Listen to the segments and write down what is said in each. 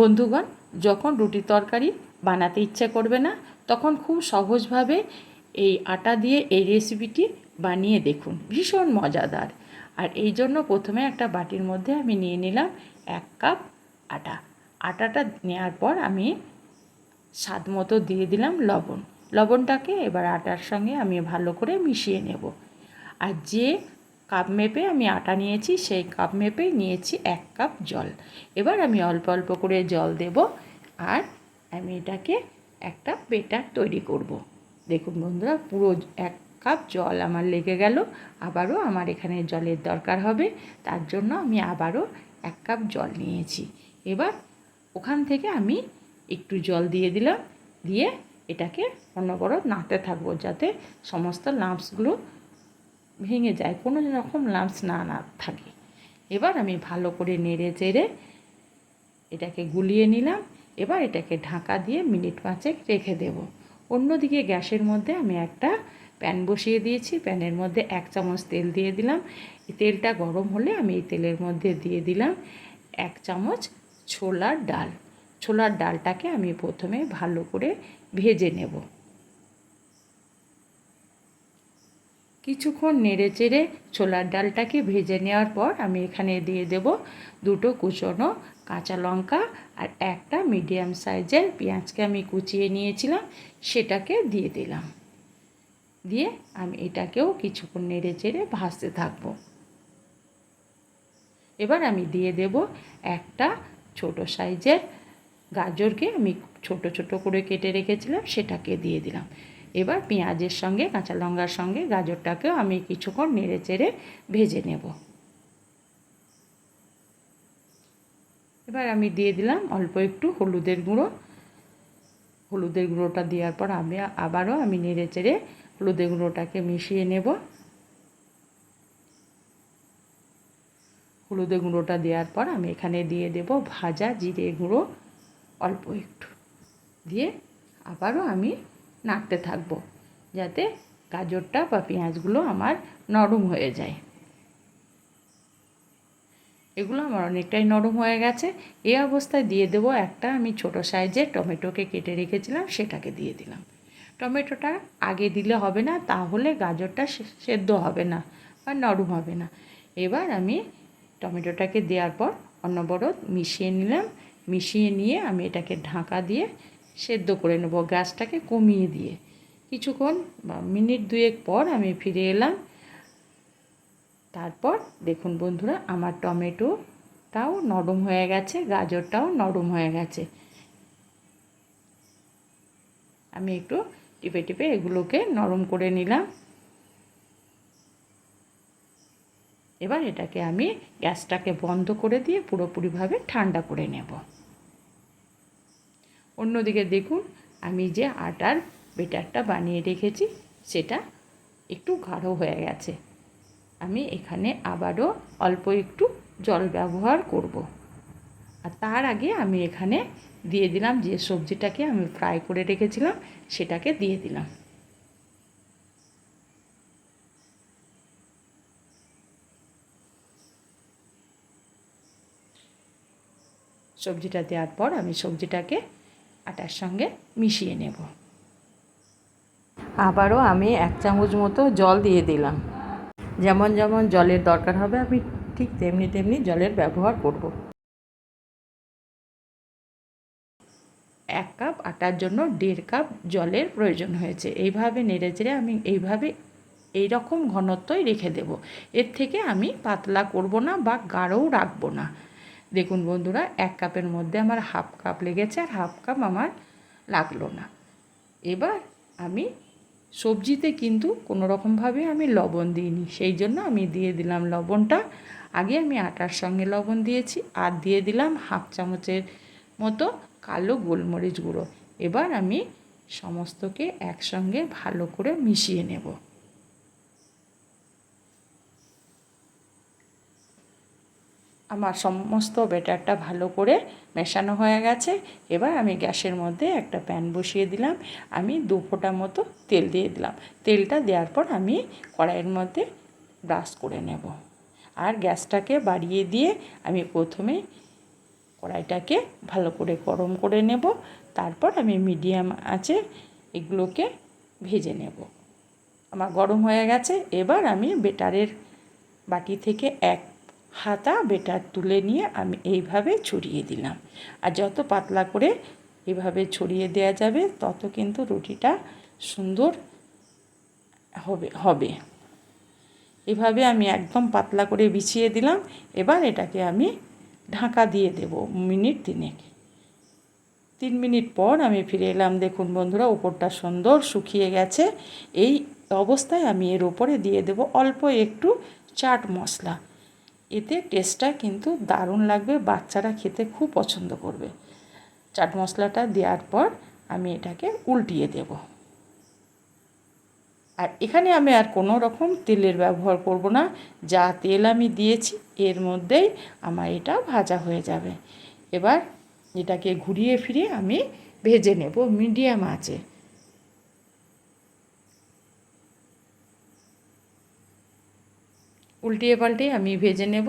বন্ধুগণ, যখন রুটি তরকারি বানাতে ইচ্ছে করবে না, তখন খুব সহজভাবে এই আটা দিয়ে এই রেসিপিটি বানিয়ে দেখুন। ভীষণ মজাদার। আর এই জন্য প্রথমে একটা বাটির মধ্যে আমি নিয়ে নিলাম এক কাপ আটা। আটাটা নেওয়ার পর আমি স্বাদ মতো দিয়ে দিলাম লবণ। লবণটাকে এবার আটার সঙ্গে আমি ভালো করে মিশিয়ে নেব। আর যে কাপ মেপে আমি আটা নিয়েছি, সেই কাপ মেপেই নিয়েছি এক কাপ জল এবার আমি অল্প অল্প করে জল দেব আর আমি এটাকে একটা বেটার তৈরি করব। দেখুন বন্ধুরা, পুরো এক কাপ জল আমার লেগে গেল, আবারও আমার এখানে জলের দরকার হবে, তার জন্য আমি আবারও এক কাপ জল নিয়েছি এবার ওখান থেকে আমি একটু জল দিয়ে দিলাম, দিয়ে এটাকে অনবরত নাড়তে থাকব যাতে সমস্ত লাম্পসগুলো ভেঙে যায়, কোনো রকম লাম্পস না না থাকে। এবার আমি ভালো করে নেড়ে চেড়ে এটাকে গুলিয়ে নিলাম, এবার এটাকে ঢাকা দিয়ে মিনিট পাঁচেক রেখে দেব। অন্যদিকে গ্যাসের মধ্যে আমি একটা প্যান বসিয়ে দিয়েছি, প্যানের মধ্যে এক চামচ তেল দিয়ে দিলাম। তেলটা গরম হলে আমি এই তেলের মধ্যে দিয়ে দিলাম এক চামচ ছোলার ডাল। ছোলার ডালটাকে আমি প্রথমে ভালো করে ভেজে নেব। কিছুক্ষণ নেড়ে চেড়ে ছোলার ডালটাকে ভেজে নেওয়ার পর আমি এখানে দিয়ে দেব দুটো কুচনো কাঁচা লঙ্কা আর একটা মিডিয়াম সাইজের পেঁয়াজকে আমি কুচিয়ে নিয়েছিলাম, সেটাকে দিয়ে দিলাম। দিয়ে আমি এটাকেও কিছুক্ষণ নেড়ে চেড়ে ভাজতে থাকব। এবার আমি দিয়ে দেব একটা ছোট সাইজের গাজরকে আমি ছোট ছোট করে কেটে রেখেছিলাম, সেটাকে দিয়ে দিলাম। এবার পেঁয়াজের সঙ্গে, কাঁচা লঙ্কার সঙ্গে গাজরটাকেও আমি কিছুক্ষণ নেড়ে চেড়ে ভেজে নেব। এবার আমি দিয়ে দিলাম অল্প একটু হলুদের গুঁড়ো। হলুদের গুঁড়োটা দেওয়ার পর আমি আবারও আমি নেড়ে চেড়ে হলুদের গুঁড়োটাকে মিশিয়ে নেব। হলুদের গুঁড়োটা দেওয়ার পর আমি এখানে দিয়ে দেব ভাজা জিরে গুঁড়ো অল্প একটু। দিয়ে আবারও আমি নাড়তে থাকব, যাতে গাজরটা বা পেঁয়াজগুলো আমার নরম হয়ে যায়। এগুলো আমার অনেকটাই নরম হয়ে গেছে। এই অবস্থায় দিয়ে দেবো একটা আমি ছোট সাইজের টমেটোকে কেটে রেখেছিলাম, সেটাকে দিয়ে দিলাম। টমেটোটা আগে দিলে হবে না, তাহলে গাজরটা সেদ্ধ হবে না বা নরম হবে না। এবার আমি টমেটোটাকে দেওয়ার পর অনবরত মিশিয়ে নিলাম। মিশিয়ে নিয়ে আমি এটাকে ঢাকা দিয়ে সেদ্ধ করে নেব গ্যাসটাকে কমিয়ে দিয়ে। কিছুক্ষণ বা মিনিট দুয়েক পর আমি ফিরে এলাম। তারপর দেখুন বন্ধুরা, আমার টমেটোটাও নরম হয়ে গেছে, গাজরটাও নরম হয়ে গেছে। আমি একটু টিপে টিপে এগুলোকে নরম করে নিলাম। এবার এটাকে আমি গ্যাসটাকে বন্ধ করে দিয়ে পুরোপুরিভাবে ঠান্ডা করে নেব। অন্যদিকে দেখুন, আমি যে আটার বেটারটা বানিয়ে রেখেছি, সেটা একটু গাঢ় হয়ে গেছে আমি এখানে আবারও অল্প একটু জল ব্যবহার করব। আর তার আগে আমি এখানে দিয়ে দিলাম যে সবজিটাকে আমি ফ্রাই করে রেখেছিলাম, সেটাকে দিয়ে দিলাম সবজিটা দেওয়ার পর আমি সবজিটাকে আটার সঙ্গে মিশিয়ে নেব। আবারও আমি এক চামচ মতো জল দিয়ে দিলাম। যেমন যেমন জলের দরকার হবে আমি ঠিক তেমনি তেমনি জলের ব্যবহার করব। এক কাপ আটার জন্য দেড় কাপ জলের প্রয়োজন হয়েছে। এইভাবে নেড়ে চেড়ে আমি এইভাবে এই রকম ঘনত্বই রেখে দেব। এর থেকে আমি পাতলা করব না বা গাঢ়ও রাখব না। দেখুন বন্ধুরা, এক কাপের মধ্যে আমার হাফ কাপ লেগেছে আর হাফ কাপ আমার লাগল না। এবার আমি সবজিতে কিন্তু কোনো রকমভাবে আমি লবণ দিইনি, সেই জন্য আমি দিয়ে দিলাম লবণটা। আগে আমি আটার সঙ্গে লবণ দিয়েছি আর দিয়ে দিলাম হাফ চামচের মতো কালো গোলমরিচ গুঁড়ো। এবার আমি সমস্তকে একসঙ্গে ভালো করে মিশিয়ে নেব। আমার সমস্ত ব্যাটারটা ভালো করে মেশানো হয়ে গেছে। এবার আমি গ্যাসের মধ্যে একটা প্যান বসিয়ে দিলাম। আমি দু ফোঁটা মতো তেল দিয়ে দিলাম। তেলটা দেওয়ার পর আমি কড়াইয়ের মধ্যে ব্রাশ করে নেব। আর গ্যাসটাকে বাড়িয়ে দিয়ে আমি প্রথমে কড়াইটাকে ভালো করে গরম করে নেব। তারপর আমি মিডিয়াম আঁচে এগুলোকে ভেজে নেব। আমার গরম হয়ে গেছে। এবার আমি বেটারের বাটি থেকে এক হাতা বেটার তুলে নিয়ে আমি এইভাবে ছড়িয়ে দিলাম। আর যত পাতলা করে এভাবে ছড়িয়ে দেওয়া যাবে, তত কিন্তু রুটিটা সুন্দর হবে হবে। এভাবে আমি একদম পাতলা করে বিছিয়ে দিলাম। এবার এটাকে আমি ঢাকা দিয়ে দেব মিনিট তিনেক। তিন মিনিট পর আমি ফিরে এলাম। দেখুন বন্ধুরা, উপরটা সুন্দর শুকিয়ে গেছে। এই অবস্থায় আমি এর ওপরে দিয়ে দেব অল্প একটু চাট মশলা। এতে টেস্টটা কিন্তু দারুণ লাগবে, বাচ্চারা খেতে খুব পছন্দ করবে। চাট মশলাটা দেওয়ার পর আমি এটাকে উল্টিয়ে দেব। আর এখানে আমি আর কোনো রকম তেলের ব্যবহার করব না, যা তেল আমি দিয়েছি, এর মধ্যেই আমার এটা ভাজা হয়ে যাবে। এবার এটাকে ঘুরিয়ে ফিরিয়ে আমি ভেজে নেব মিডিয়াম আঁচে। উল্টিয়ে পাল্টিয়ে আমি ভেজে নেব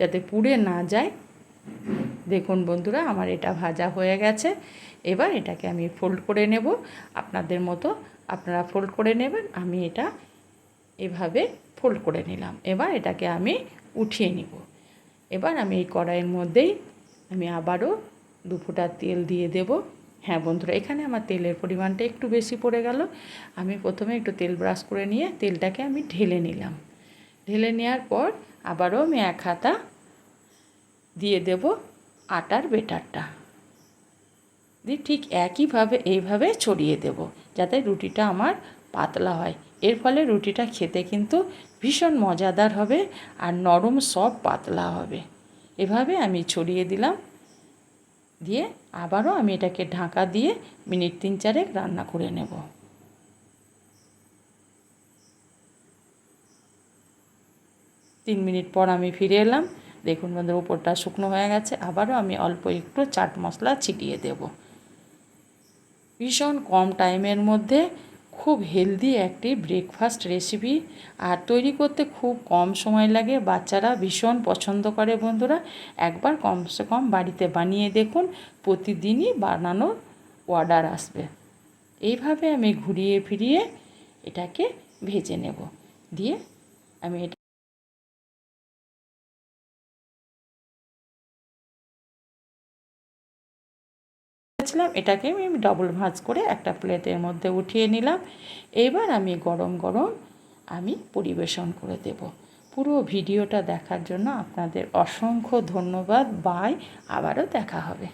যাতে পুড়ে না যায়। দেখুন বন্ধুরা, আমার এটা ভাজা হয়ে গেছে। এবার এটাকে আমি ফোল্ড করে নেব। আপনাদের মতো আপনারা ফোল্ড করে নেবেন, আমি এটা এভাবে ফোল্ড করে নিলাম। এবার এটাকে আমি উঠিয়ে নিব। এবার আমি এই কড়াইয়ের মধ্যেই আমি আবারও দু তেল দিয়ে দেব। হ্যাঁ বন্ধুরা, এখানে আমার তেলের পরিমাণটা একটু বেশি পড়ে গেল। আমি প্রথমে একটু তেল ব্রাশ করে নিয়ে তেলটাকে আমি ঢেলে নিলাম। ঢেলে নেওয়ার পর আবারও আমি এক হাতা দিয়ে দেব আটার বেটারটা। দিয়ে ঠিক একইভাবে, এইভাবে ছড়িয়ে দেব যাতে রুটিটা আমার পাতলা হয়। এর ফলে রুটিটা খেতে কিন্তু ভীষণ মজাদার হবে আর নরম সব পাতলা হবে। এভাবে আমি ছড়িয়ে দিলাম। দিয়ে আবারও আমি এটাকে ঢাকা দিয়ে মিনিট তিন চারেক রান্না করে নেব। তিন মিনিট পর আমি ফিরে এলাম। দেখুন বন্ধুর, উপরটা শুকনো হয়ে গেছে। আবারও আমি অল্প একটু চাট মশলা ছিটিয়ে দেব। ভীষণ কম টাইমের মধ্যে খুব হেলদি একটি ব্রেকফাস্ট রেসিপি। আর তৈরি করতে খুব কম সময় লাগে। বাচ্চারা ভীষণ পছন্দ করে বন্ধুরা। একবার কমসে কম বাড়িতে বানিয়ে দেখুন, প্রতিদিনই বানানোর অর্ডার আসবে। এইভাবে আমি ঘুরিয়ে ফিরিয়ে এটাকে ভেজে নেব। দিয়ে আমি এটা ছিলাম এটাকে আমি ডবল ভাঁজ করে একটা প্লেটের মধ্যে উঠিয়ে নিলাম। এবার আমি গরম গরম আমি পরিবেশন করে দেব। পুরো ভিডিওটা দেখার জন্য আপনাদের অসংখ্য ধন্যবাদ। বাই আবারও দেখা হবে।